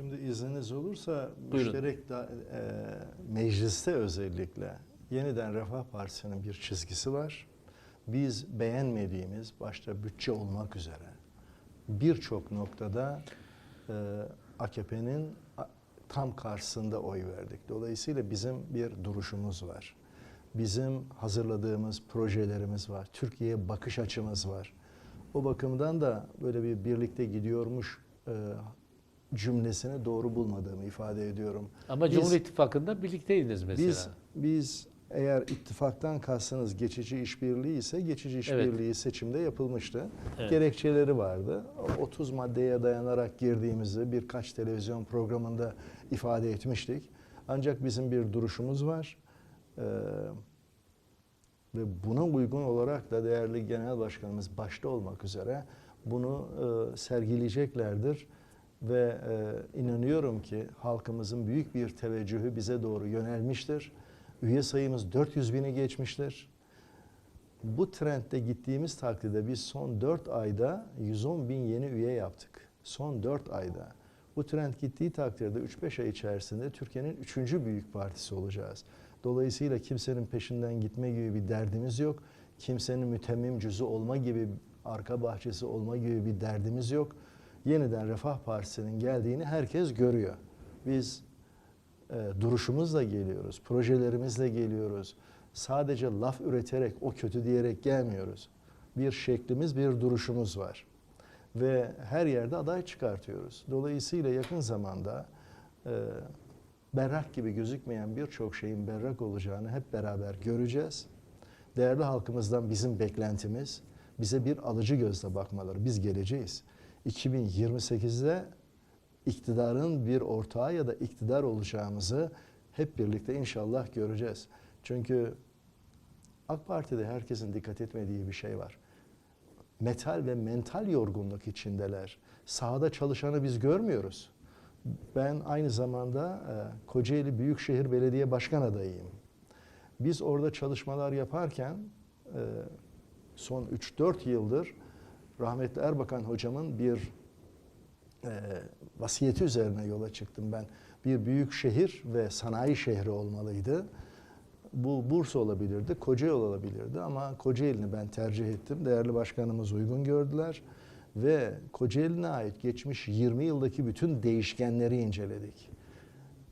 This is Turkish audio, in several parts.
Şimdi izniniz olursa Buyurun. müşterek da, e, mecliste özellikle yeniden Refah Partisi'nin bir çizgisi var. Biz beğenmediğimiz başta bütçe olmak üzere birçok noktada e, AKP'nin tam karşısında oy verdik. Dolayısıyla bizim bir duruşumuz var. Bizim hazırladığımız projelerimiz var. Türkiye'ye bakış açımız var. O bakımdan da böyle bir birlikte gidiyormuş e, cümlesini doğru bulmadığımı ifade ediyorum. Ama Biz- Cumhur İttifakı'nda birlikteydiniz mesela. Biz biz eğer ittifaktan kastınız geçici işbirliği ise geçici Evet. işbirliği seçimde yapılmıştı. Evet. Gerekçeleri vardı. O 30 maddeye dayanarak girdiğimizi birkaç televizyon programında ifade etmiştik. Ancak bizim bir duruşumuz var. Ee, ve buna uygun olarak da değerli genel başkanımız başta olmak üzere bunu e, sergileyeceklerdir ve e, inanıyorum ki halkımızın büyük bir teveccühü bize doğru yönelmiştir. Üye sayımız 400 bini geçmiştir. Bu trendde gittiğimiz takdirde biz son 4 ayda 110 bin yeni üye yaptık. Son 4 ayda. Bu trend gittiği takdirde 3-5 ay içerisinde Türkiye'nin 3. büyük partisi olacağız. Dolayısıyla kimsenin peşinden gitme gibi bir derdimiz yok. Kimsenin mütemmim cüzü olma gibi, arka bahçesi olma gibi bir derdimiz yok. Yeniden Refah Partisi'nin geldiğini herkes görüyor. Biz e, duruşumuzla geliyoruz, projelerimizle geliyoruz. Sadece laf üreterek, o kötü diyerek gelmiyoruz. Bir şeklimiz, bir duruşumuz var. Ve her yerde aday çıkartıyoruz. Dolayısıyla yakın zamanda e, berrak gibi gözükmeyen birçok şeyin berrak olacağını hep beraber göreceğiz. Değerli halkımızdan bizim beklentimiz bize bir alıcı gözle bakmaları. Biz geleceğiz. 2028'de iktidarın bir ortağı ya da iktidar olacağımızı hep birlikte inşallah göreceğiz. Çünkü AK Parti'de herkesin dikkat etmediği bir şey var. Metal ve mental yorgunluk içindeler. Sahada çalışanı biz görmüyoruz. Ben aynı zamanda e, Kocaeli Büyükşehir Belediye Başkan adayıyım. Biz orada çalışmalar yaparken e, son 3-4 yıldır rahmetli Erbakan hocamın bir e, vasiyeti üzerine yola çıktım ben. Bir büyük şehir ve sanayi şehri olmalıydı. Bu Bursa olabilirdi, Kocaeli olabilirdi ama Kocaeli'ni ben tercih ettim. Değerli başkanımız uygun gördüler ve Kocaeli'ne ait geçmiş 20 yıldaki bütün değişkenleri inceledik.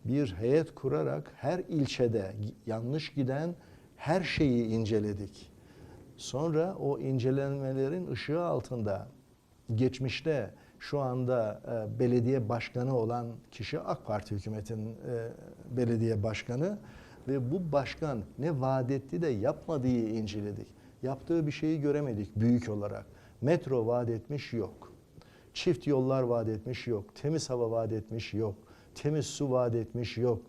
Bir heyet kurarak her ilçede yanlış giden her şeyi inceledik. Sonra o incelenmelerin ışığı altında geçmişte şu anda e, belediye başkanı olan kişi AK Parti hükümetinin e, belediye başkanı ve bu başkan ne vaat etti de yapmadığı inceledik. Yaptığı bir şeyi göremedik büyük olarak. Metro vaat etmiş yok. Çift yollar vaat etmiş yok. Temiz hava vaat etmiş yok. Temiz su vaat etmiş yok.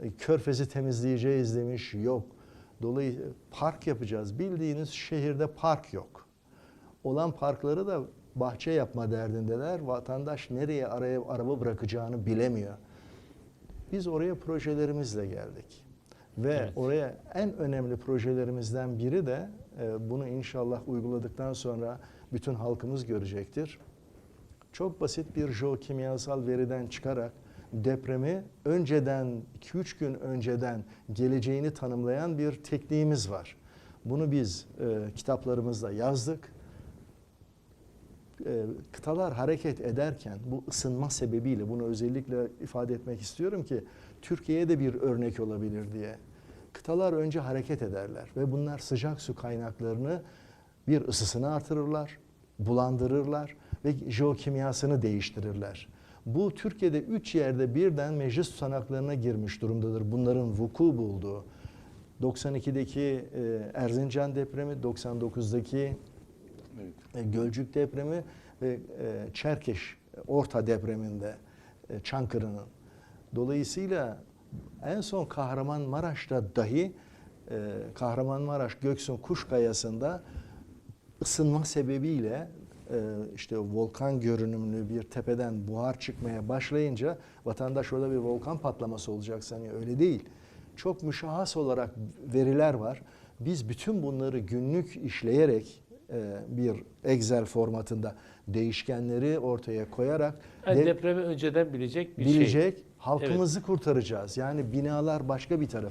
E, Körfezi temizleyeceğiz demiş yok. Dolayısıyla park yapacağız. Bildiğiniz şehirde park yok. Olan parkları da bahçe yapma derdindeler. Vatandaş nereye araya araba bırakacağını bilemiyor. Biz oraya projelerimizle geldik. Ve Evet. oraya en önemli projelerimizden biri de e, bunu inşallah uyguladıktan sonra bütün halkımız görecektir. Çok basit bir jeokimyasal veriden çıkarak depremi önceden 2-3 gün önceden geleceğini tanımlayan bir tekniğimiz var. Bunu biz e, kitaplarımızda yazdık. E, kıtalar hareket ederken bu ısınma sebebiyle bunu özellikle ifade etmek istiyorum ki Türkiye'ye de bir örnek olabilir diye. Kıtalar önce hareket ederler ve bunlar sıcak su kaynaklarını bir ısısını artırırlar, bulandırırlar ve jeokimyasını değiştirirler. Bu Türkiye'de üç yerde birden meclis tutanaklarına girmiş durumdadır. Bunların vuku bulduğu. 92'deki e, Erzincan depremi, 99'daki e, Gölcük depremi ve e, Çerkeş e, Orta depreminde e, Çankırı'nın. Dolayısıyla en son Kahramanmaraş'ta dahi e, Kahramanmaraş Göksun Kuşkayası'nda ısınma sebebiyle işte volkan görünümlü bir tepeden buhar çıkmaya başlayınca vatandaş orada bir volkan patlaması olacak sanıyor. Öyle değil. Çok müşahhas olarak veriler var. Biz bütün bunları günlük işleyerek e, bir Excel formatında değişkenleri ortaya koyarak Yani de- depremi önceden bilecek bir şey. bilecek halkımızı kurtaracağız. Yani binalar başka bir tarafa.